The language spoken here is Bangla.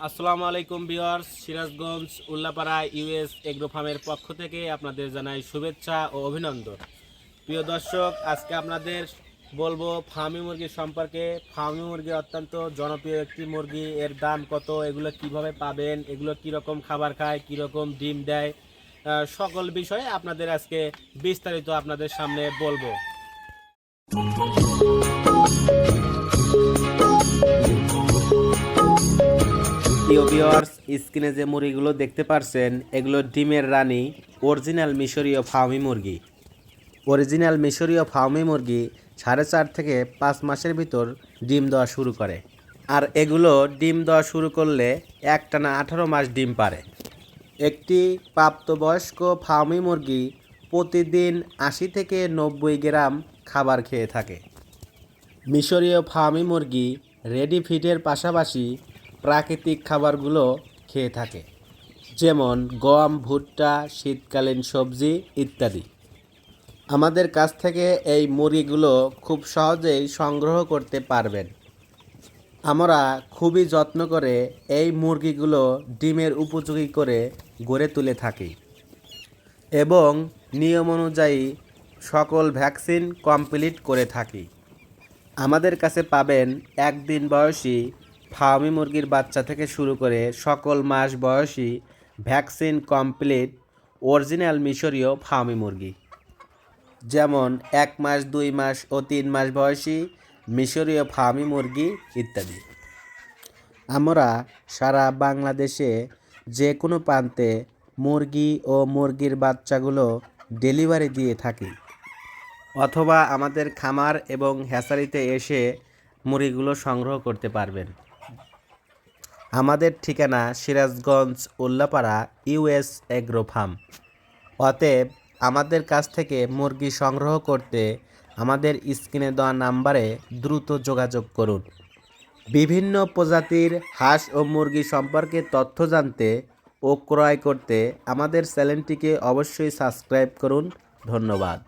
আসসালামু আলাইকুম বিয়ার্স সিরাজগঞ্জ, উল্লাপাড়া, ইউএস এগ্রো ফার্মের পক্ষ থেকে আপনাদের জানাই শুভেচ্ছা ও অভিনন্দন। প্রিয় দর্শক, আজকে আপনাদের বলব ফার্মি মুরগি সম্পর্কে। ফার্মি মুরগি অত্যন্ত জনপ্রিয় একটি মুরগি, এর দাম কত, এগুলো কীভাবে পাবেন, এগুলো কীরকম খাবার খায়, কীরকম ডিম দেয় সকল বিষয়ে আপনাদের আজকে বিস্তারিত আপনাদের সামনে বলব। প্রিয় ভিউয়ার্স স্ক্রিনে যে মুরগিগুলো দেখতে পারছেন, এগুলো ডিমের রানী অরিজিনাল মিশরীয় ফার্মি মুরগি। অরিজিনাল মিশরীয় ফার্মি মুরগি সাড়ে চার থেকে পাঁচ মাসের ভিতর ডিম দেওয়া শুরু করে। আর এগুলো ডিম দেওয়া শুরু করলে একটানা আঠারো মাস ডিম পারে। একটি প্রাপ্তবয়স্ক ফার্মি মুরগি প্রতিদিন আশি থেকে নব্বই গ্রাম খাবার খেয়ে থাকে। মিশরীয় ফার্মি মুরগি রেডি ফিডের পাশাপাশি প্রাকৃতিক খাবারগুলো খেয়ে থাকে। যেমন গম, ভুট্টা, শীতকালীন সবজি ইত্যাদি। আমাদের কাছ থেকে এই মুরগিগুলো খুব সহজেই সংগ্রহ করতে পারবেন। আমরা খুবই যত্ন করে এই মুরগিগুলো ডিমের উপযোগী করে গড়ে তুলে থাকি। এবং নিয়ম অনুযায়ী সকল ভ্যাকসিন কমপ্লিট করে থাকি। আমাদের কাছে পাবেন একদিন বয়সী ফার্মি মুরগির বাচ্চা থেকে শুরু করে সকল মাস বয়সী ভ্যাকসিন কমপ্লিট অরিজিনাল মিশরীয় ফার্মি মুরগি। যেমন এক মাস, দুই মাস ও তিন মাস বয়সী মিশরীয় ফার্মি মুরগি ইত্যাদি। আমরা সারা বাংলাদেশে যে কোনো প্রান্তে মুরগি ও মুরগির বাচ্চাগুলো ডেলিভারি দিয়ে থাকি। অথবা আমাদের খামার এবং হ্যাচারিতে এসে মুরগিগুলো সংগ্রহ করতে পারবেন। আমাদের ঠিকানা Sirajganj, Ullapara, US agro farm. অতএব আমাদের কাছ থেকে মুরগি সংগ্রহ করতে আমাদের স্ক্রিনে দেওয়া নাম্বারে দ্রুত যোগাযোগ করুন। বিভিন্ন প্রজাতির হাঁস ও মুরগি সম্পর্কে তথ্য জানতে ও ক্রয় করতে আমাদের চ্যানেলটিকে অবশ্যই সাবস্ক্রাইব করুন। ধন্যবাদ।